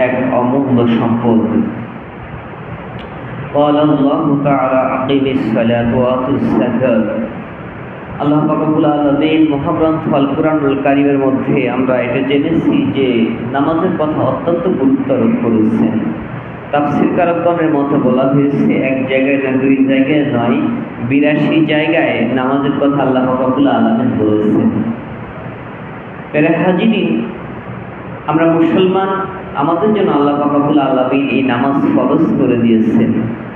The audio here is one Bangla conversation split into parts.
এক অমূল্য সম্পদ قال الله تعالى أقم الصلاة وآتوا الزكاة আল্লাহ পাকাবুল আলমিন মহাগ্রন্থ আল কুরআনুল কারিমের মধ্যে আমরা এটা জেনেছি যে নামাজের কথা অত্যন্ত গুরুত্ব আরোপ করেছেন তাফসির কারকগণের মতো বলা হয়েছে এক জায়গায় না দুই জায়গায় নয় বিরাশি জায়গায় নামাজের কথা আল্লাহ পাকাবুল আলমিন বলেছেন পেরে হাজিরিন আমরা মুসলমান আমাদের জন্য আল্লাহ পাকাবুল আলমিন এই নামাজ ফরজ করে দিয়েছেন।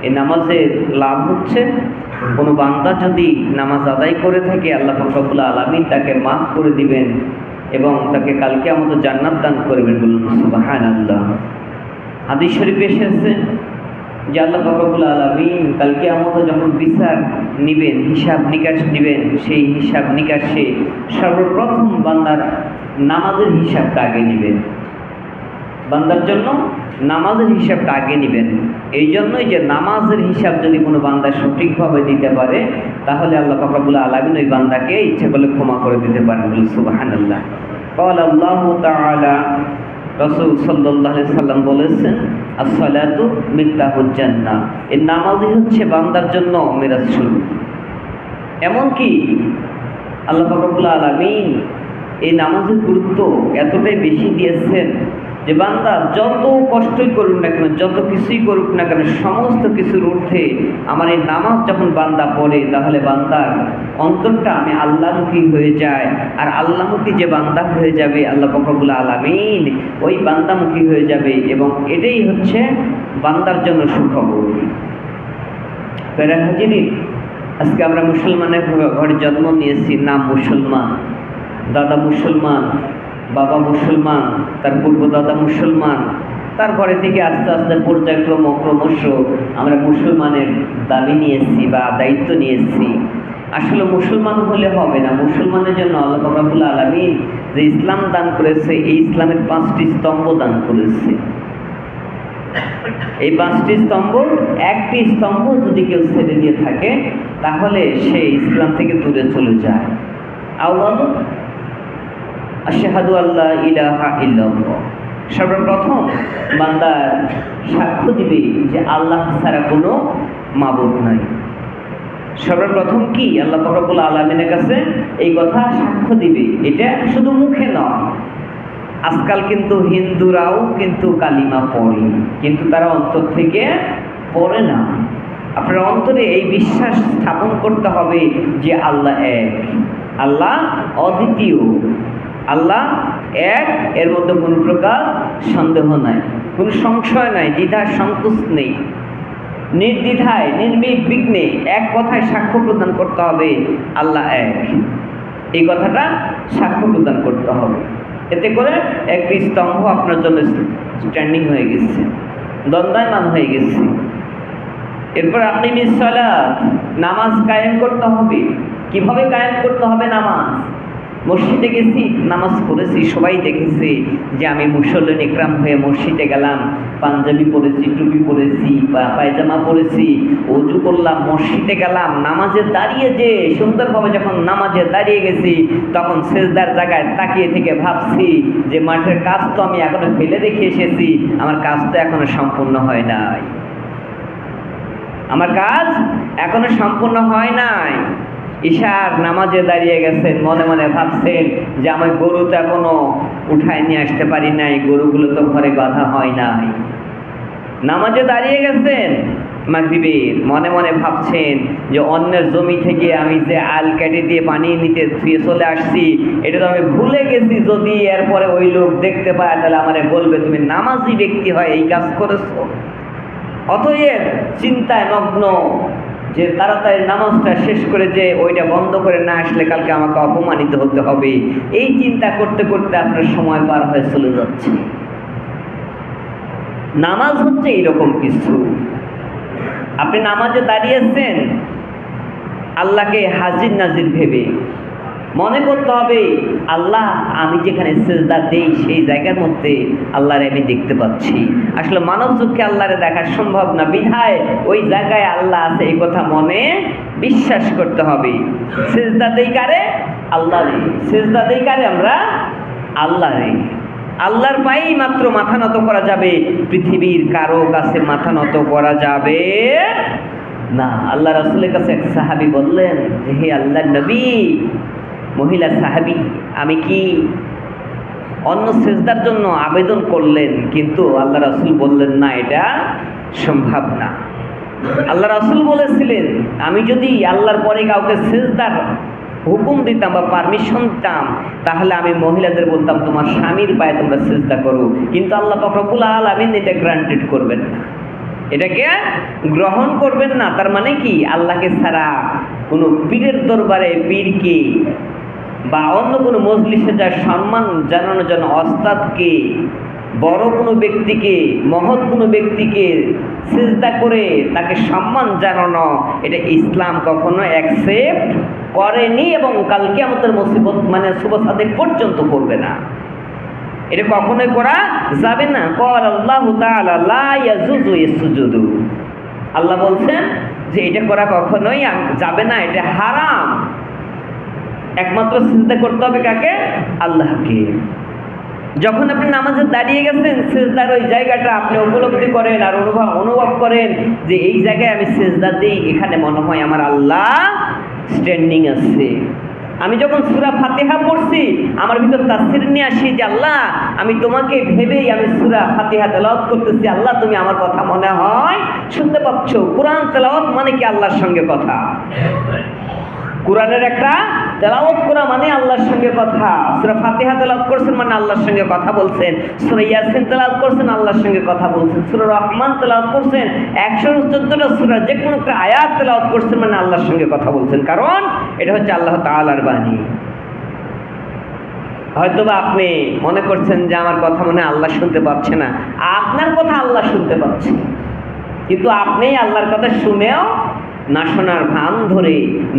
এই নামাজের লাভ হচ্ছে, কোনো বান্দা যদি নামাজ আদায় করে থাকে, আল্লাহ পাকাবুল আলমিন তাকে মাফ করে দিবেন এবং তাকে কালকে আমাদের জান্নাত দান করবেন বলুন সুবাহান আল্লাহ হাদিস শরীফ এসেছে যে আল্লাহ পাকাবুল আলমিন কালকে আমাদের যখন বিচার নিবেন, হিসাব নিকাশ নিবেন, সেই হিসাব নিকাশে সর্বপ্রথম বান্দার নামাজের হিসাবটা আগে নেবেন। বান্দার জন্য নামাজের হিসাবটা আগে নেবেন। এই জন্যই যে নামাজের হিসাব যদি কোনো বান্দা সঠিকভাবে দিতে পারে, তাহলে আল্লাহ ফাকরাবুল আলমিন ওই বান্দাকে ইচ্ছে করলে ক্ষমা করে দিতে পারেন। বলে সুবাহান আল্লাহ কল আল্লাহ তালা রসুল সাল্লাহ সাল্লাম বলেছেন আসলাতু মিফতাহুজ্জান্না এই নামাজই হচ্ছে বান্দার জন্য মেরাজ শুরু। এমনকি আল্লাহ ফাকরাবুল আলমিন এই নামাজের গুরুত্ব এতটাই বেশি দিয়েছেন যে বান্দা যত কষ্টই করুক না কেন, যত কিছুই করুক না কেন, সমস্ত কিছুর ঊর্ধ্বে আমার এই নামাজ যখন বান্দা পড়ে, তাহলে বান্দার অন্তরটা আমি আল্লাহমুখী হয়ে যায়। আর আল্লাহমুখী যে বান্দা হয়ে যাবে, আল্লাহ ফকরবুল আলমিন ওই বান্দামুখী হয়ে যাবে এবং এটাই হচ্ছে বান্দার জন্য সুখবর। প্যারা হাজিরি, আজকে আমরা মুসলমানের ঘরে জন্ম নিয়েছি, নাম মুসলমান। দাদা মুসলমান। বাবা মুসলমান, তার পূর্ব দাদা মুসলমান, তার ঘরে থেকে আস্তে আস্তে পর্যায়ক্রম ক্রমশ আমরা মুসলমানের দাবি নিয়েছি বা দায়িত্ব নিয়েছি। আসলে মুসলমান হলে হবে না, মুসলমানের জন্য আল্লাহ রাবুল আলমিন যে ইসলাম দান করেছে, এই ইসলামের পাঁচটি স্তম্ভ দান করেছে। এই পাঁচটি স্তম্ভ, একটি স্তম্ভ যদি কেউ ছেড়ে দিয়ে থাকে, তাহলে সে ইসলাম থেকে দূরে চলে যায়। আউ্বাল আশাহাদু আল্লাহ ইলাহা ইল্লাল্লাহ। সর্বপ্রথম বান্দার সাক্ষ্য দিবে যে আল্লাহ ছাড়া কোনো মাবুদ নাই। সর্বপ্রথম কি? আল্লাহ ফকরবুল আলমিনের কাছে এই কথা সাক্ষ্য দিবে। এটা শুধু মুখে নয়। আজকাল কিন্তু হিন্দুরাও কিন্তু কালিমা পড়ে, কিন্তু তারা অন্তর থেকে পড়ে না। আপনার অন্তরে এই বিশ্বাস স্থাপন করতে হবে যে আল্লাহ এক, আল্লাহ অদ্বিতীয়। আল্লাহ এক, এর মধ্যে কোনো প্রকার সন্দেহ নাই, কোনো সংশয় নাই, দ্বিধার সংকোচ নেই, নির্দ্বিধায়, নির্মিক এক কথায় সাক্ষ্য প্রদান করতে হবে, আল্লাহ এক। এই কথাটা সাক্ষ্য প্রদান করতে হবে। এতে করে একটি স্তম্ভ আপনার জন্য স্ট্যান্ডিং হয়ে গেছে দ্বন্দ্বায়মান হয়ে গেছে। এরপর আপনি মিসলা নামাজ কায়েম করতে হবে। কীভাবে কায়েম করতে হবে নামাজ? মসজিদে গেছি, নামাজ পড়েছি, সবাই দেখেছে যে আমি মুসল্লিন একরাম হয়ে মসজিদে গেলাম। পাঞ্জাবি পরেছি, টুপি পরেছি বা পায়জামা পরেছি, অজু করলাম, মসজিদে গেলাম, নামাজে দাঁড়িয়ে যে সুন্দরভাবে যখন নামাজে দাঁড়িয়ে গেছি, তখন সেজদার জায়গায় তাকিয়ে থেকে ভাবছি যে মাঠের কাজ তো আমি এখনও ফেলে রেখে এসেছি, আমার কাজ তো এখনও সম্পূর্ণ হয় নাই। আমার কাজ এখনও সম্পূর্ণ হয় নাই। ঈশার নামাজে দাঁড়িয়ে গেছেন, মনে মনে ভাবছেন যে আমার গরু তো এখনও উঠায় নিয়ে আসতে পারি নাই, গরুগুলো তো ঘরে বাধা হয় নাই। নামাজে দাঁড়িয়ে গেছেন? মাগরিবের মনে মনে ভাবছেন যে অন্যের জমি থেকে আমি যে আল কেটে দিয়ে পানি নিতে ধুয়ে চলে আসছি, এটা তো আমি ভুলে গেছি। যদি এরপরে ওই লোক দেখতে পায়, তাহলে আমারে বলবে, তুমি নামাজি ব্যক্তি হয়, এই কাজ করেছ? অতএব চিন্তায় মগ্ন যে তাড়াতাড়ি নামাজটা শেষ করে যে ওইটা বন্ধ করে না আসলে কালকে আমাকে অপমানিত হতে হবে, এই চিন্তা করতে করতে আপনার সময় পার হয়ে চলে যাচ্ছে। নামাজ হচ্ছে এইরকম কিছু। আপনি নামাজে দাঁড়িয়েছেন আল্লাহকে হাজির নাজির ভেবে। মনে করতে হবে, আল্লাহ, আমি যেখানে সেজদা দেই সেই জায়গার মধ্যে আল্লাহরে আমি দেখতে পাচ্ছি। আসলে মানব চোখে আল্লাহরে দেখা সম্ভব না। বিধায় ওই জায়গায় আল্লাহ আছে, এই কথা মনে বিশ্বাস করতে হবে। সেজদা দেই কারে? আল্লাহ রে সেজদা দেই কারে আমরা? আল্লাহ রে আল্লাহর পায়েই মাত্র মাথা নত করা যাবে। পৃথিবীর কারও কাছে মাথা নত করা যাবে না। আল্লাহ রাসুলের কাছে এক সাহাবি বললেন, হে আল্লাহ নবী মহিলা সাহাবি, আমি কি অন্য সেজদার জন্য আবেদন করলেন কিন্তু আল্লাহ রাসুল বললেন, না, এটা সম্ভব না। আল্লাহ রাসুল বলেছিলেন, আমি যদি আল্লাহর পরে কাউকে সেজদার হুকুম দিতাম বা পারমিশন দিতাম, তাহলে আমি মহিলাদের বলতাম, তোমার স্বামীর পায়ে তোমরা সেজদা করো। কিন্তু আল্লাহ ফখরবুল আলমিন এটা গ্রান্টেড করবেন না। এটাকে গ্রহণ করবেন না। তার মানে কি? আল্লাহকে ছাড়া কোনো পীরের দরবারে পীরকে বা অন্য কোনো মজলিসে যার সম্মান জানানোর জন্য অস্তাদকে বড় কোনো ব্যক্তিকে, মহৎ কোনো ব্যক্তিকে চেষ্টা করে তাকে সম্মান জানানো, এটা ইসলাম কখনো অ্যাকসেপ্ট করেনি এবং কালকে আমাদের মুসিবত মানে শুভ সাদেক পর্যন্ত করবে না। এটা কখনোই করা যাবে না। কর আল্লাহ সুজুদু আল্লাহ বলছেন যে এটা করা কখনোই যাবে না, এটা হারাম। একমাত্র চিন্তা করতে হবে কাকে? আল্লাহকে। যখন আপনি নামাজে দাঁড়িয়ে গেছেন, সেজদার ওই জায়গাটা আপনি উপলব্ধি করেন আর অনুভব অনুভব করেন যে এই জায়গায় আমি সেজদা দিই, এখানে মনে হয় আমার আল্লাহ স্ট্যান্ডিং আছে। আমি যখন সুরা ফাতেহা পড়ছি, আমার ভিতর তাসির নিয়ে আসি যে আল্লাহ, আমি তোমাকে ভেবেই আমি সুরা ফাতেহা তেলাওয়াত করতেছি। আল্লাহ, তুমি আমার কথা মনে হয় শুনতে পাচ্ছ। কোরআন তেলাওয়াত মানে কি আল্লাহর সঙ্গে কথা? কোরআনের একটা তেলাওয়াত করা মানে আল্লাহর সঙ্গে কথা। সুরা ফাতিহা তেলাওয়াত করছেন মানে আল্লাহর সঙ্গে কথা বলছেন। সুরা ইয়াসিন তেলাওয়াত করছেন, আল্লাহর সঙ্গে কথা বলছেন। সুরা রহমান তেলাওয়াত করছেন, একশো চোদ্দটা সুরা যে কোনো একটা আয়াত তেলাওয়াত করছেন মানে আল্লাহর সঙ্গে কথা বলছেন। কারণ এটা হচ্ছে আল্লাহ তাআলার বাণী। হয়তোবা আপনি মনে করছেন যে আমার কথা মনে আল্লাহ শুনতে পাচ্ছে না। আপনার কথা আল্লাহ শুনতে পাচ্ছে। কিন্তু আপনি আল্লাহর কথা শুনেও না শোনার ভান ধরে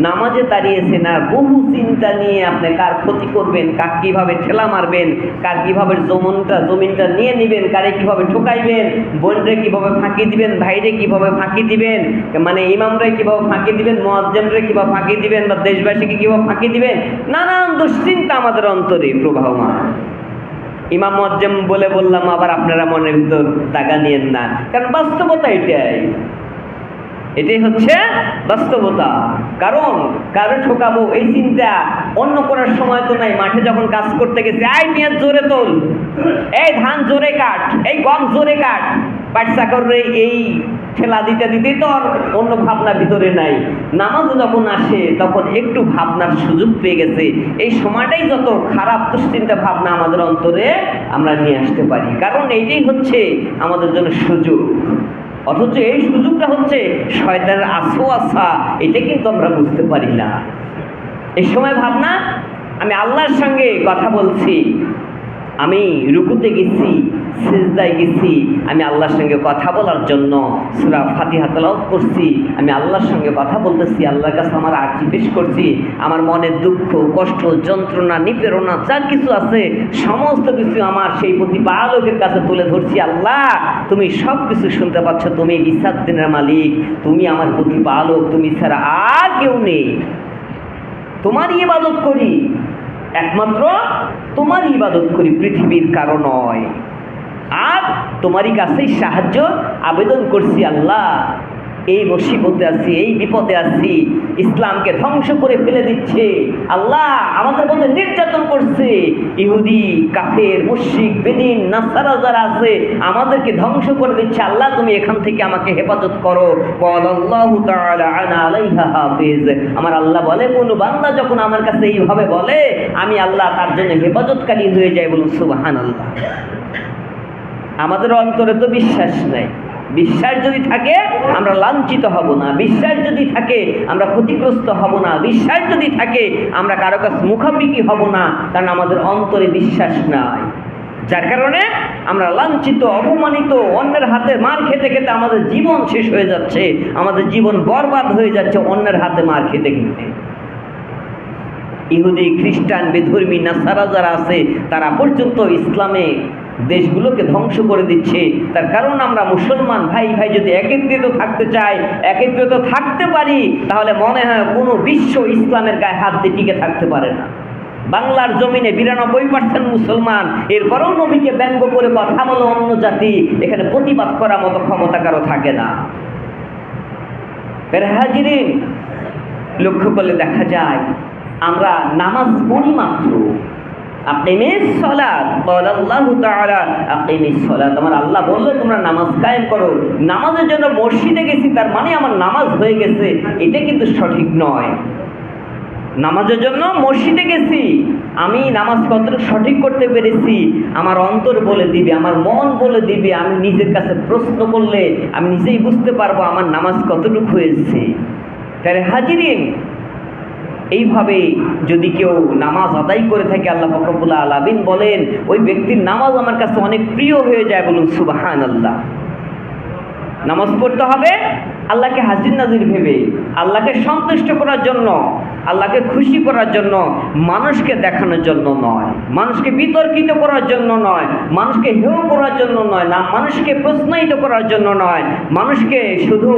নামাজে দাঁড়িয়েছে না, বহু চিন্তা নিয়ে আপনি কার ক্ষতি করবেন, কার কীভাবে ঠেলা মারবেন, কার কীভাবে জমনটা, জমিনটা নিয়ে নেবেন, কারে কীভাবে ঠোকাইবেন, বোনরে কীভাবে ফাঁকি দিবেন, ভাইরে কীভাবে ফাঁকি দিবেন মানে ইমামরে কীভাবে ফাঁকি দিবেন, মোয়াজ্জেমরে কীভাবে ফাঁকি দিবেন বা দেশবাসীকে কীভাবে ফাঁকি দিবেন, নানান দুশ্চিন্তা আমাদের অন্তরে প্রবাহমান। ইমাম মজ্জেম বলে বললাম, আবার আপনারা মনের ভিতর দাগা নিয়েন না, কারণ বাস্তবতা এটাই। এটাই হচ্ছে বাস্তবতা। কারণ কারও ঠকাবো এই চিন্তা অন্য করার সময় তো নাই। মাঠে যখন কাজ করতে গেছে আই নিয়ে জোরে তোল। এই ধান জোরে কাট, এই গম জোরে কাট। পাট চাকরে এই ঠেলা দিতে দিতেই তো আর অন্য ভাবনা ভিতরে নাই। নামাজ যখন আসে, তখন একটু ভাবনার সুযোগ পেয়ে গেছে। এই সময়টাই যত খারাপ দুশ্চিন্তা ভাবনা আমাদের অন্তরে আমরা নিয়ে আসতে পারি। কারণ এইটাই হচ্ছে আমাদের জন্য সুযোগ। অথচ এই সুযোগটা হচ্ছে শয়তানের আসো আসা এটা কিন্তু আমরা বুঝতে পারি না। এই সময় ভাবনা, আমি আল্লাহর সঙ্গে কথা বলছি। আমি রুকুতে গেছি, সিজদায় গেছি, আমি আল্লাহর সঙ্গে কথা বলার জন্য সুরা ফাতিহা তেলাওয়াত করছি, আমি আল্লাহর সঙ্গে কথা বলতেছি, আল্লাহর কাছে আমার আর্জি পেশ করছি, আমার মনের দুঃখ, কষ্ট, যন্ত্রণা নিপেরণা যা কিছু আছে, সমস্ত কিছু আমার সেই প্রতি প্রতিপালকের কাছে তুলে ধরছি। আল্লাহ, তুমি সব কিছু শুনতে পাচ্ছ, তুমি বিশ্বাস দিনের মালিক, তুমি আমার প্রতি প্রতিপালক, তুমি ছাড়া আর কেউ নেই। তোমারই ইবাদত করি। একমাত্র তোমারই ইবাদত করি পৃথিবীর কারও নয়। আর তোমারই কাছেই সাহায্য আবেদন করছি আল্লাহ। এই মুসিবতে আছি, এই বিপদে আছি, ইসলামকে ধ্বংস করে ফেলে দিচ্ছে। আল্লাহ আমাদের মধ্যে নির্যাতন করছে। ইহুদি, কাফের মুশিক বেদিন, নাসারা যারা আছে, আমাদেরকে ধ্বংস করে দিচ্ছে। আল্লাহ, তুমি এখান থেকে আমাকে হেফাজত করো। হাফিজ। আমার আল্লাহ বলে, কোন বান্দা যখন আমার কাছে এইভাবে বলে, আমি আল্লাহ তার জন্য হেফাজতকারী হয়ে যাই বলুন সুবাহান আল্লাহ আমাদের অন্তরে তো বিশ্বাস নাই। বিশ্বাস যদি থাকে, আমরা লাঞ্ছিত হব না। বিশ্বাস যদি থাকে, আমরা ক্ষতিগ্রস্ত হব না। বিশ্বাস যদি থাকে, আমরা কারও কাছে মুখামুখি হব না, কারণ আমাদের অন্তরে বিশ্বাস নাই। যার কারণে আমরা লাঞ্ছিত, অপমানিত, অন্যের হাতে মার খেতে খেতে আমাদের জীবন শেষ হয়ে যাচ্ছে। আমাদের জীবন বরবাদ হয়ে যাচ্ছে অন্যের হাতে মার খেতে খেতে। ইহুদি, খ্রিস্টান, বেধর্মী, নাসারা যারা আছে, তারা পর্যন্ত ইসলামে দেশগুলোকে ধ্বংস করে দিচ্ছে। তার কারণ আমরা মুসলমান ভাই ভাই যদি একত্রিত থাকতে চাই, একত্রিত থাকতে পারি, তাহলে মনে হয় কোনো বিশ্ব ইসলামের গায়ে হাত দিয়ে টিকে থাকতে পারে না। বাংলার জমিনে বিরানব্বই পার্সেন্ট মুসলমান, এরপরেও নবীকে ব্যঙ্গ করে কথা বলো অন্য জাতি, এখানে প্রতিবাদ করার মতো ক্ষমতা কারও থাকে না। হাজিরিন, লক্ষ্য করলে দেখা যায়, আমরা নামাজ পড়ি মাত্র। আকিমিস সলাত। আল্লাহু তাআলা আকিমিস সলাত। আমার আল্লাহ বলল, তোমরা নামাজ কায়েম করো। নামাজের জন্য মসজিদে গেছি, তার মানে আমার নামাজ হয়ে গেছে। এটা কিন্তু সঠিক নয়। নামাজের জন্য মসজিদে গেছি। আমি নামাজ কতটুকু সঠিক করতে পেরেছি, আমার অন্তর বলে দিবে, আমার মন বলে দিবে। আমি নিজের কাছে প্রশ্ন করলে আমি নিজেই বুঝতে পারব আমার নামাজ কতটুকু হয়েছে। তাহলে হাজিরিন এইভাবে যদি কেউ নামাজ আদায় করে থাকে, আল্লাহ ফকরবুল্লাহ আলাবিন বলেন, ওই ব্যক্তির নামাজ আমার কাছে অনেক প্রিয় হয়ে যায়, বলুন সুবাহান আল্লাহ নামাজ পড়তে হবে আল্লাহকে হাজির নাজির ভেবে, আল্লাহকে সন্তুষ্ট করার জন্য, আল্লাহকে খুশি করার জন্য, মানুষকে দেখানোর জন্য নয়। মানুষকে বিতর্কিত করার জন্য নয়। মানুষকে হেয় করার জন্য নয় না, মানুষকে প্রশ্নায়িত করার জন্য নয়। মানুষকে শুধু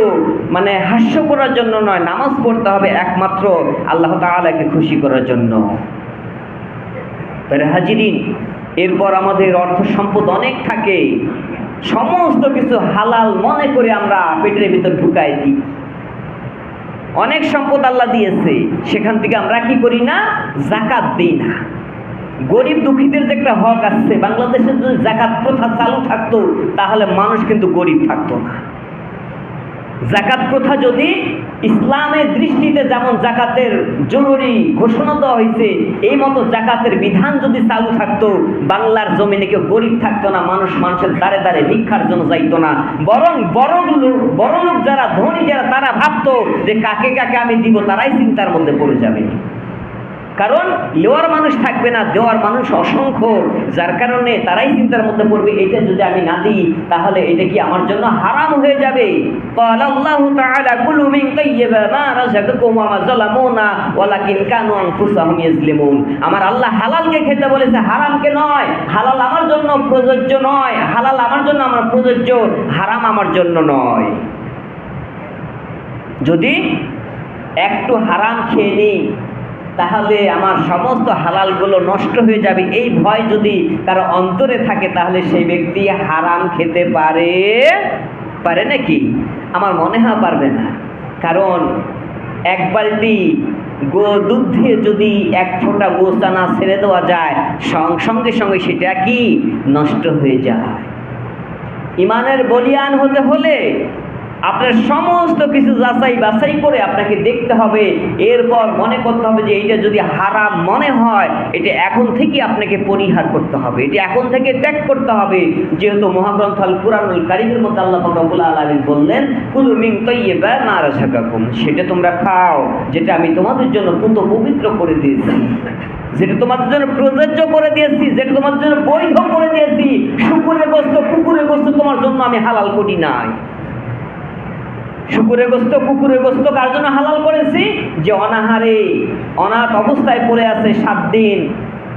মানে হাস্য করার জন্য নয়, নামাজ পড়তে হবে একমাত্র আল্লাহ তাআলাকে খুশি করার জন্য। হাজিরিন, এরপর আমাদের অর্থ সম্পদ অনেক থাকে। সমস্ত কিছু হালাল মনে করে আমরা পেটের ভিতর ঢুকাই দিই। অনেক সম্পদ আল্লাহ দিয়েছে, সেখান থেকে আমরা কি করি না? জাকাত দিই না। গরিব দুঃখীদের যে একটা হক আছে, বাংলাদেশে যদি জাকাত প্রথা চালু থাকতো, তাহলে মানুষ কিন্তু গরিব থাকতো না। জাকাত প্রথা যদি ইসলামের দৃষ্টিতে যেমন জাকাতের জরুরি ঘোষণা দেওয়া হয়েছে, এই মতো জাকাতের বিধান যদি চালু থাকতো, বাংলার জমিনে কেউ গরিব থাকতো না, মানুষ মানুষের দ্বারে দ্বারে ভিক্ষার জন্য যাইতো না। বরং বড় বড় লোক যারা, ধনী যারা, তারা ভাবতো যে কাকে কাকে আমি দিব, তারাই চিন্তার মধ্যে পড়ে যাবে। কারণ লেওয়ার মানুষ থাকবে না, দেওয়ার মানুষ অসংখ্য। যার কারণে তারাই চিন্তার মধ্যে পড়বে, এটা যদি আমি না দিই, তাহলে এটা কি আমার জন্য হারাম হয়ে যাবে? আমার আল্লাহ হালালকে খেতে বলেছে, হারামকে নয়, হালাল আমার জন্য প্রযোজ্য নয়, হালাল আমার জন্য আমার প্রযোজ্য, হারাম আমার জন্য নয়। যদি একটু হারাম খেয়ে নিই তাহলে আমার সমস্ত হালালগুলো নষ্ট হয়ে যাবে। এই ভয় যদি কারও অন্তরে থাকে, তাহলে সেই ব্যক্তি হারাম খেতে পারে। পারে নাকি? আমার মনে হয় পারবে না। কারণ এক বালতি গো দুধ যদি এক ফোঁটা গোস্তানা ছেড়ে দেওয়া যায় সঙ্গে সঙ্গে সেটা কি? নষ্ট হয়ে যায়। ইমানের বলিয়ান হতে হলে আপনার সমস্ত কিছু যাচাই বাছাই করে আপনাকে দেখতে হবে। এরপর মনে করতে হবে যে এইটা যদি হারাম মনে হয়, এটা এখন থেকে আপনাকে পরিহার করতে হবে। এটা এখন থেকে ত্যাগ করতে হবে। যেহেতু মহাগ্রন্থ আল কুরআনুল কারিমের মধ্যে আল্লাহ পাক রব্বুল আলামিন বললেন, কুলু মিন তাইয়্যিবা মা রাযাকাকুম সেটা তোমরা খাও, যেটা আমি তোমাদের জন্য পুত পবিত্র করে দিয়েছি। যেটা তোমাদের জন্য প্রযোজ্য করে দিয়েছি, যেটা তোমাদের জন্য বৈধ করে দিয়েছি। শুকুরের গোস্ত কুকুরের গোস্ত তোমার জন্য আমি হালাল করি নাই। শুকুরের গোস্ত, কুকুরের গোস্ত কার জন্য হালাল করেছি? যে অনাহারে, অনাথ অবস্থায় পড়ে আছে সাত দিন,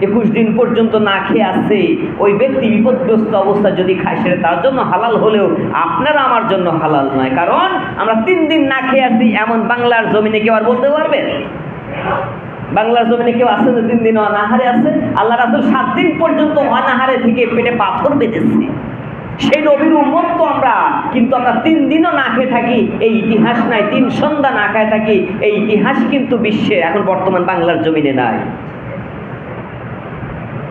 একুশ দিন পর্যন্ত না খেয়ে আসছে ওই ব্যক্তি বিপদগ্রস্ত অবস্থা যদি খায়, সেটা তার জন্য হালাল হলেও আপনারা আমার জন্য হালাল নয়। কারণ আমরা তিন দিন না খেয়ে আসছি এমন বাংলার জমিনে কেউ আর বলতে পারবেন বাংলার জমিনে কেউ আছে যে তিন দিন অনাহারে আছে? আল্লাহ রাসুল সাত দিন পর্যন্ত অনাহারে থেকে পেটে পাথর বেঁধেছে। সেই নবীর উম্মত তো আমরা, কিন্তু আমরা তিন দিনও না খেয়ে থাকি, এই ইতিহাস নাই, তিন সন্ধ্যা না খেয়ে থাকি, এই ইতিহাস কিন্তু বিশ্বে এখন বর্তমান বাংলার জমিনে নাই।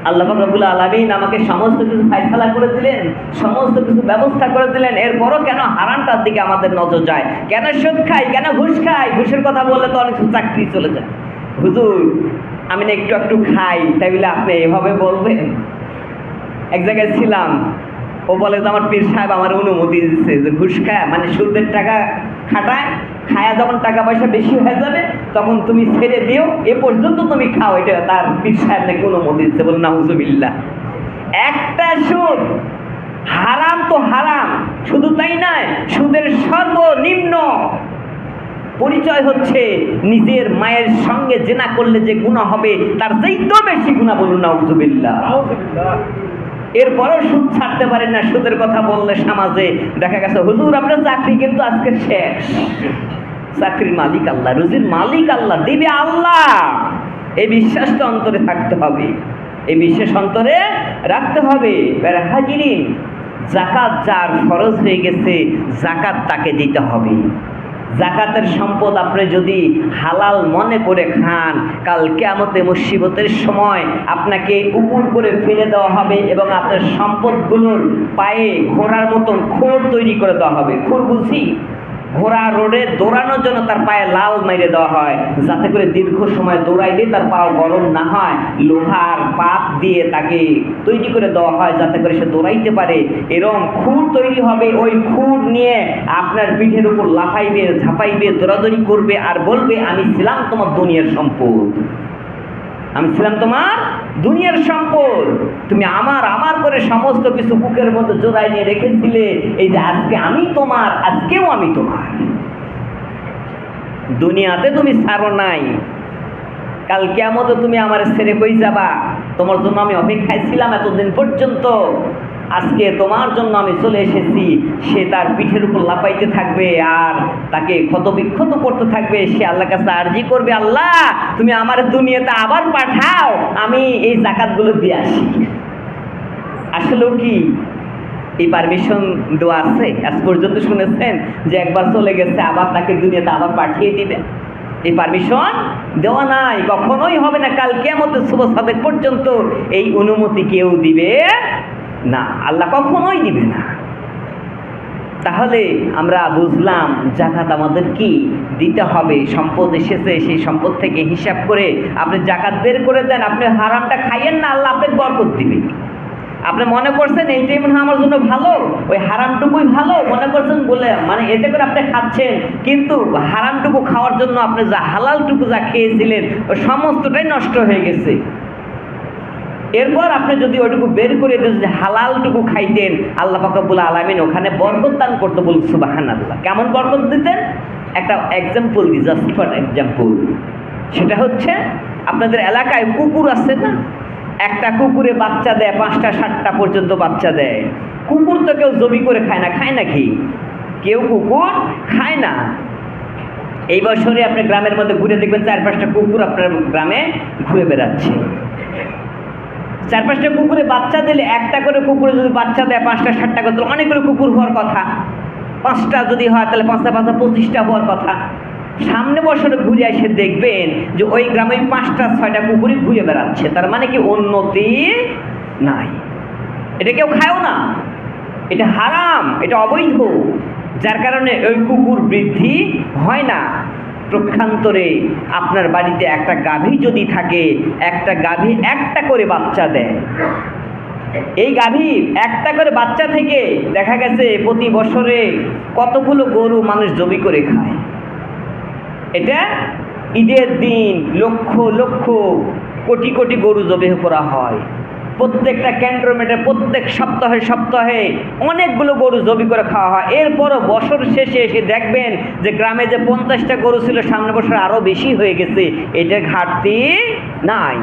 আল্লাহ রবুল আলমিন আমাকে সমস্ত কিছু ফাইসলা করে দিলেন, সমস্ত কিছু ব্যবস্থা করে দিলেন, এরপরও কেন হারানটার দিকে আমাদের নজর যায়? কেন সুদ খাই, কেন ঘুষ খাই? ঘুষের কথা বললে তো অনেক চাকরি চলে যায়। হুজুর, আমি না একটু একটু খাই, তাই বলে আপনি এভাবে বলবেন? এক জায়গায় ছিলাম ও বলে যে আমার পীর সাহেব আমার অনুমতি দিচ্ছে যে ঘুষ খায় মানে সুদের টাকা খাটায়, খায়া যখন টাকা পয়সা বেশি হয়ে যাবে, তখন তুমি ছেড়ে দিও, এ পর্যন্ত তুমি খাও, এটা তার পীর সাহেব নাকি অনুমতি দিচ্ছে বলে নাহুজুবিল্লাহ একটা সুদ, হারাম তো হারাম, শুধু তাই নয়, সুদের সর্বনিম্ন পরিচয় হচ্ছে নিজের মায়ের সঙ্গে জেনা করলে যে গুণা হবে, তার যেই তো বেশি গুণা বলুন নাউজুবিল্লাহ। এরপরও সুদ ছাড়তে পারেন না, সুদের কথা বললে সমাজে দেখা গেছে, হুজুর, আপনার চাকরি কিন্তু আজকে শেষ। চাকরির মালিক আল্লাহ, রুজির মালিক আল্লাহ, দিবে আল্লাহ। এই বিশ্বাসটা অন্তরে থাকতে হবে। এই বিশ্বাস অন্তরে রাখতে হবে। হাজিরিন, জাকাত যার খরচ হয়ে গেছে, জাকাত তাকে দিতে হবে। জাকাতের সম্পদ আপনি যদি হালাল মনে করে খান, কাল কেমতে মুসিবতের সময় আপনাকে উপর করে ফেলে দেওয়া হবে এবং আপনার সম্পদগুলোর পায়ে ঘোড়ার মতন খোর তৈরি করে দেওয়া হবে। খোর বুঝি ঘোড়া রোডে দৌড়ানোর জন্য তার পায়ে লাল মেরে দেওয়া হয়। যাতে করে দীর্ঘ সময় দৌড়াইলে তার পা গরম না হয়। লোহার পাত দিয়ে তাকে তৈরি করে দেওয়া হয় যাতে করে সে দৌড়াইতে পারে। এরকম খুর তৈরি হবে। ওই খুর নিয়ে আপনার পিঠের উপর লাফাইবে, ঝাঁপাইবে, দৌড়াদৌড়ি করবে আর বলবে, আমি ছিলাম তোমার দুনিয়ার সম্পদ। আমি ছিলাম তোমার দুনিয়ার সম্পদ। তুমি আমার আমার করে সমস্ত কিছু বুকের মধ্যে জোড়ায় নিয়ে রেখেছিলে। এই যে আজকে আমি তোমার, আজকেও আমি তোমার। দুনিয়াতে তুমি ছাড়ো নাই। কাল কেমতো তুমি আমার ছেড়ে কই যাবা? তোমার জন্য আমি অপেক্ষায় ছিলাম এতদিন পর্যন্ত। আজকে তোমার জন্য আমি চলে এসেছি। সে তার পিঠের উপর লাপাইতে থাকবে আর তাকে ক্ষত বিক্ষত করতে থাকবে। সে আল্লাহ কাছে আর্জি করবে, আল্লাহ, তুমি আমার দুনিয়াতে আবার পাঠাও, আমি এই জাকাতগুলো দিয়ে আসি। আসলেও কি এই পারমিশন দেওয়া আছে? আজ পর্যন্ত শুনেছেন যে একবার চলে গেছে, আবার তাকে দুনিয়াতে আবার পাঠিয়ে দিবে। এই পারমিশন দেওয়া নাই, কখনোই হবে না। কাল কেমতের শুভ সাদেক পর্যন্ত এই অনুমতি কেউ দিবে না, আল্লাহ কখনোই দিবে না। তাহলে আমরা বুঝলাম জাকাত আমাদের কি দিতে হবে, সম্পদ এসেছে, সেই সম্পদ থেকে হিসাব করে আপনি জাকাত বের করে দেন, আপনি হারামটা খাইয়েন না, আল্লাহ আপনাকে বরকত দিবে। আপনি মনে করছেন এইটাই মনে হয় আমার জন্য ভালো, ওই হারামটুকুই ভালো, মনে করছেন বলে মানে এতে করে আপনি খাচ্ছেন, কিন্তু হারামটুকু খাওয়ার জন্য আপনি যা হালালটুকু যা খেয়েছিলেন ওই সমস্তটাই নষ্ট হয়ে গেছে। এরপর আপনি যদি ওইটুকু বের করে দিয়ে যদি হালালটুকু খাইতেন, আল্লাহ ফাকাবুল আলমিন ওখানে বরকত দান করতে বল সুবাহান আল্লাহ কেমন বরকত দিতেন? একটা এক্সাম্পল দিই জাস্ট ফর এক্সাম্পল সেটা হচ্ছে, আপনাদের এলাকায় কুকুর আছে না? একটা কুকুরে বাচ্চা দেয়, পাঁচটা, সাতটা পর্যন্ত বাচ্চা দেয়। কুকুর তো কেউ জমি করে খায় না, খায় নাকি? কেউ কুকুর খায় না। এই বছরে আপনি গ্রামের মধ্যে ঘুরে দেখবেন চার পাঁচটা কুকুর আপনার গ্রামে ঘুরে বেড়াচ্ছে। চার পাঁচটা কুকুরে বাচ্চা দিলে একটা করে কুকুরে যদি বাচ্চা দেয়, পাঁচটা ষাটটা করে, তাহলে অনেকগুলো কুকুর হওয়ার কথা। পাঁচটা যদি হয়, তাহলে পাঁচটা পাঁচটা, পঁচিশটা হওয়ার কথা। সামনে বছরে ঘুরে এসে দেখবেন যে ওই গ্রামে পাঁচটা, ছয়টা কুকুরই ঘুরে বেড়াচ্ছে। তার মানে কি উন্নতি নাই। এটা কেউ খায়ও না। এটা হারাম, এটা অবৈধ। যার কারণে ওই কুকুর বৃদ্ধি হয় না। প্রক্ষান্তরে আপনার বাড়িতে একটা গাভী যদি থাকে, একটা গাভী একটা করে বাচ্চা দেয়। এই গাভী একটা করে বাচ্চা থেকে দেখা গেছে প্রতি বছরে কতগুলো গরু মানুষ জমি করে খায়। এটা ঈদের দিন লক্ষ লক্ষ কোটি কোটি গরু জবে করা হয়। প্রত্যেকটা ক্যান্টনমেন্টে, প্রত্যেক সপ্তাহে সপ্তাহে অনেকগুলো গরু জবি করে খাওয়া হয়। এরপরও বছর শেষে এসে দেখবেন যে গ্রামে যে পঞ্চাশটা গরু ছিল, সামনে বছর আরও বেশি হয়ে গেছে। এটার ঘাটতি নাই।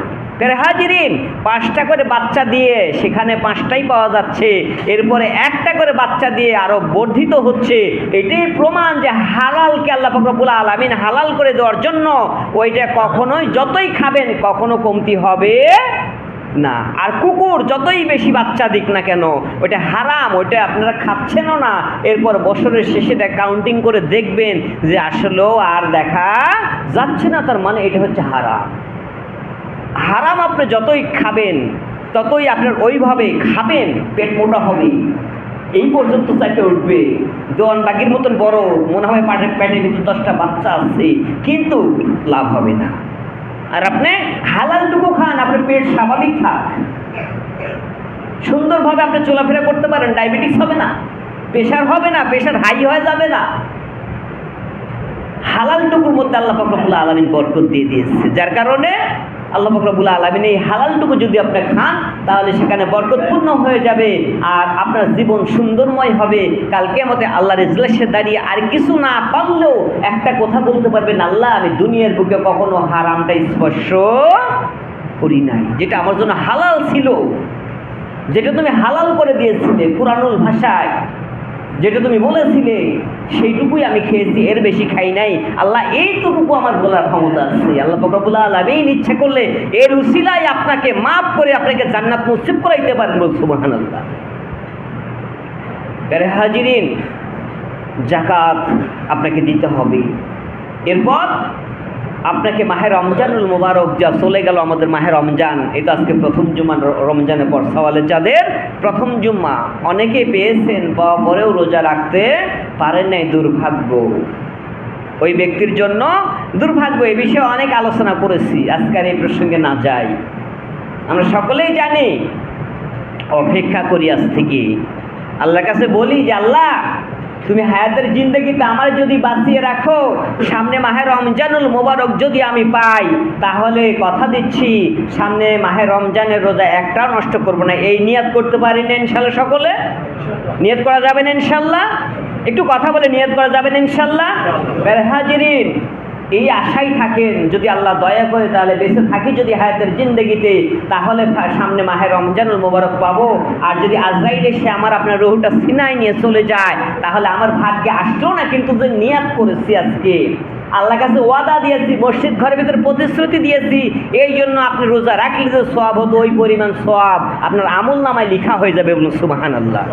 হাজিরিন, পাঁচটা করে বাচ্চা দিয়ে সেখানে পাঁচটাই পাওয়া যাচ্ছে। এরপরে একটা করে বাচ্চা দিয়ে আরও বর্ধিত হচ্ছে। এটাই প্রমাণ যে হালালকে আল্লাহ ফকরবুল আলমিন হালাল করে দেওয়ার জন্য ওইটা কখনোই যতই খাবেন, কখনো কমতি হবে না, আর কুকুর যতই বেশি বাচ্চা দিক না কেন, ওইটা হারাম, ওইটা আপনারা খাচ্ছেনও না। এরপর বছরের শেষেটা কাউন্টিং করে দেখবেন যে আসলেও আর দেখা যাচ্ছে না, তার মানে এটা হচ্ছে হারাম। হারাম আপনি যতই খাবেন, ততই আপনার ওইভাবে খাবেন, পেট মোটা হবে। এই পর্যন্ত চাইতে উঠবে। দোয়ান বাকির মতন বড়, মনে হয় পাটের পেটের ভিতর দশটা বাচ্চা আছে, কিন্তু লাভ হবে না। আর আপনি হালালটুকু খান, আপনার পেট স্বাভাবিক খান সুন্দরভাবে আপনি চলাফেরা করতে পারেন, ডায়াবেটিস হবে না, প্রেশার হবে না, প্রেশার হাই হয়ে যাবে না। হালালটুকুর মধ্যে আল্লাহ ফকরবুল্লা আলমিন বরকত দিয়ে দিয়েছে, যার কারণে আল্লাহ ফকরবুল্লা আলমিন এই হালালটুকু যদি আপনি খান, তাহলে সেখানে বরকতপূর্ণ হয়ে যাবে আর আপনার জীবন সুন্দরময় হবে। কালকে মতে আল্লাহর ইজলাসে দাঁড়িয়ে আর কিছু না পারলেও একটা কথা বলতে পারবেন, আল্লাহ, আমি দুনিয়ার বুকে কখনো হারামটা স্পর্শ করি নাই। যেটা আমার জন্য হালাল ছিল, যেটা তুমি হালাল করে দিয়েছিলে পুরানুল ভাষায়। যেটা তুমি বলেছিলে, সেইটুকুই আমি খেয়েছি, এর বেশি খাই নাই। আল্লাহ এইটুকু আমার বলার ক্ষমতা আছে। আল্লাহ ফকরবুল্লাহ আলমিন ইচ্ছে করলে এর উসিলাই আপনাকে মাফ করে আপনাকে জান্নাত মুসিব করাইতে পারেন বলছো আরে হাজিরিন জাকাত আপনাকে দিতে হবে। এরপর আপনাকে মাহে রমজানুল মুবারক যা চলে গেল আমাদের মাহে রমজান, এটা আজকে প্রথম জুম্মা র- রমজানের পর। সওয়ালের চাঁদের প্রথম জুম্মা। অনেকে পেয়েছেন, বা পরেও রোজা রাখতে পারেন নাই, দুর্ভাগ্য। ওই ব্যক্তির জন্য দুর্ভাগ্য, এ বিষয়ে অনেক আলোচনা করেছি, আজকের এই প্রসঙ্গে না যাই। আমরা সকলেই জানি, অপেক্ষা করি আজ থেকে। আল্লাহর কাছে বলি যে, আল্লাহ তুমি হায়াতের জিন্দগিতে আমার যদি বাঁচিয়ে রাখো, সামনে মাহে রমজানুল মোবারক যদি আমি পাই, তাহলে কথা দিচ্ছি, সামনে মাহে রমজানের রোজা একটাও নষ্ট করব না। এই নিয়াত করতে পারি না ইনশাল্লাহ সকলে? নিয়ত করা যাবে না ইনশাল্লাহ? একটু কথা বলে নিয়ত করা যাবে না ইনশাল্লাহ? হাজিরিন। এই আশাই থাকেন, যদি আল্লাহ দয়া করে তাহলে বেঁচে থাকি যদি হায়াতের জিন্দগিতে, তাহলে সামনে মাহের রমজানুল মোবারক পাবো। আর যদি আজরাইল এসে আমার আপনার রহুটা সিনাই নিয়ে চলে যায়, তাহলে আমার ভাগ্যে আসলো না কিন্তু যে নিয়াত করেছি আজকে। আল্লাহ কাছে ওয়াদা দিয়েছি, মসজিদ ঘরের ভিতরে প্রতিশ্রুতি দিয়েছি, এই জন্য আপনি রোজা রাখলে যে সব হতো, ওই পরিমাণ সব আপনার আমল নামায় লিখা হয়ে যাবে সুবাহান আল্লাহ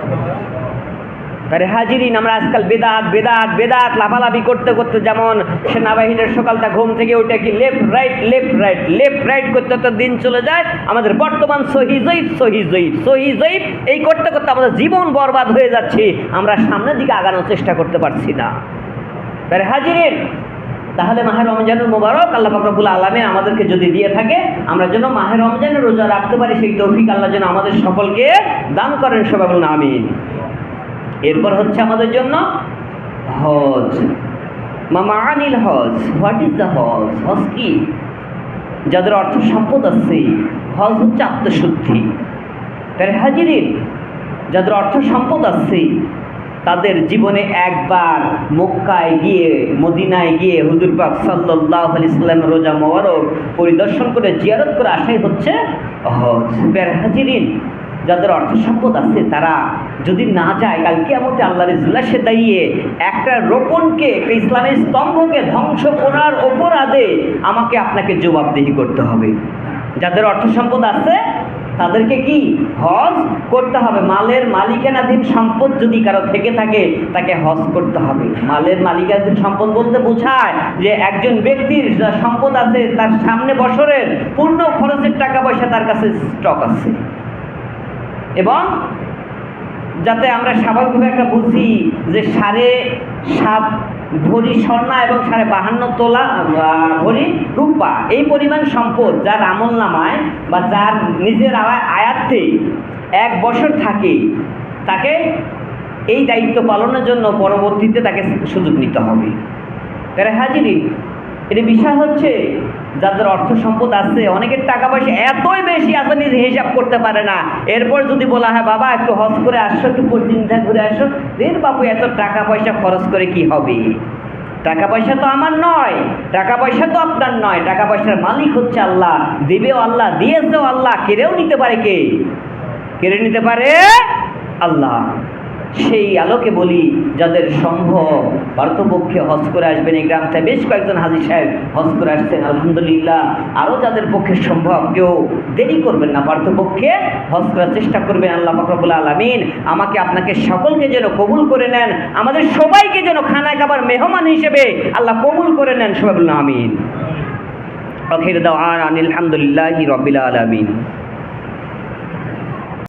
আরে হাজিরিন, আমরা আজকাল বেদাত বেদাত বেদাত, লাফালাফি করতে করতে যেমন সেনাবাহিনীর সকালটা ঘুম থেকে উঠে কি left right left right left right করতে করতে দিন চলে যায়, আমাদের বর্তমান সহি জয়ীব সহি জয়ীব সহি জয়ীব এই করতে করতে আমাদের জীবন বরবাদ হয়ে যাচ্ছে, আমরা সামনের দিকে আগানোর চেষ্টা করতে পারছি না। আরে হাজিরিন, তাহলে মাহের রমজানুল মোবারক আল্লাহ ফাকরাবুল আলমে আমাদেরকে যদি দিয়ে থাকে, আমরা যেন মাহের রমজানের রোজা রাখতে পারি, সেই তৌফিক আল্লাহ যেন আমাদের সকলকে দান করেন সবাই বলুন, আমিন। এরপর হচ্ছে আমাদের জন্য হজ। মামা আনিল হজ, হোয়াট ইজ দ্য হজ? হজ কি? যাদের অর্থ সম্পদ আছে, হজ হচ্ছে আত্মশুদ্ধি। তার হাজিরিন যাদের অর্থ সম্পদ আছে, তাদের জীবনে একবার মক্কায় গিয়ে, মদিনায় গিয়ে হুজুর পাক সাল্লাহ আলি সাল্লাম রোজা মোবারক পরিদর্শন করে, জিয়ারত করে আসাই হচ্ছে হজ। বের হাজিরিন যাদের অর্থ সম্পদ আছে, তারা যদি না যায় কালকে আমাকে আল্লাহর ইজলাসে দাঁড়িয়ে একটা রোপণকে, একটা ইসলামের স্তম্ভকে ধ্বংস করার অপরাধে আমাকে আপনাকে জবাবদিহি করতে হবে। যাদের অর্থ সম্পদ আছে, তাদেরকে কি? হজ করতে হবে। মালের মালিকানাধীন সম্পদ যদি কারও থেকে থাকে, তাকে হজ করতে হবে। মালের মালিকানাধীন সম্পদ বলতে বোঝায় যে একজন ব্যক্তির সম্পদ আছে, তার সামনে বছরের পূর্ণ খরচের টাকা পয়সা তার কাছে স্টক আছে। এবং যাতে আমরা স্বাভাবিকভাবে একটা বুঝি যে সাড়ে সাত ভরি স্বর্ণা এবং সাড়ে বাহান্ন তোলা ভরি রূপা। এই পরিমাণ সম্পদ যার আমল নামায় বা যার নিজের আয়া- আয়াত্তে এক বছর থাকে, তাকে এই দায়িত্ব পালনের জন্য পরবর্তীতে তাকে সুযোগ নিতে হবে। তারা হাজিরি এটি বিষয় হচ্ছে যাদের অর্থ সম্পদ আছে, অনেকের টাকা পয়সা এতই বেশি আছে, নিজে হিসাব করতে পারে না। এরপর যদি বলা হয়, বাবা, একটু হজ করে আসো, একটু চিন্তা ঘুরে আসো দের বাবু এত টাকা পয়সা খরচ করে কি হবে? টাকা পয়সা তো আমার নয়, টাকা পয়সা তো আপনার নয়, টাকা পয়সার মালিক হচ্ছে আল্লাহ। দেবেও আল্লাহ, দিয়েছেও আল্লাহ, কেড়েও নিতে পারে কে? কেড়ে নিতে পারে আল্লাহ। সেই আলোকে বলি, যাদের সম্ভব পার্থপক্ষে হজ করে আসবেন এই গ্রাম থেকে বেশ কয়েকজন হাজি সাহেব হজ করে আসছেন, আলহামদুলিল্লাহ। আরও যাদের পক্ষে সম্ভব, কেউ দেরি করবেন না, পার্থপক্ষে হজ করার চেষ্টা করবেন, আল্লাহ ফকরবুল আলমিন। আমাকে আপনাকে সকলকে যেন কবুল করে নেন, আমাদের সবাইকে যেন খানা খাবার মেহমান হিসেবে আল্লাহ কবুল করে নেন, সবাই আমিন। আখির দাওয়ান আলহামদুলিল্লাহি রবিল আলমিন।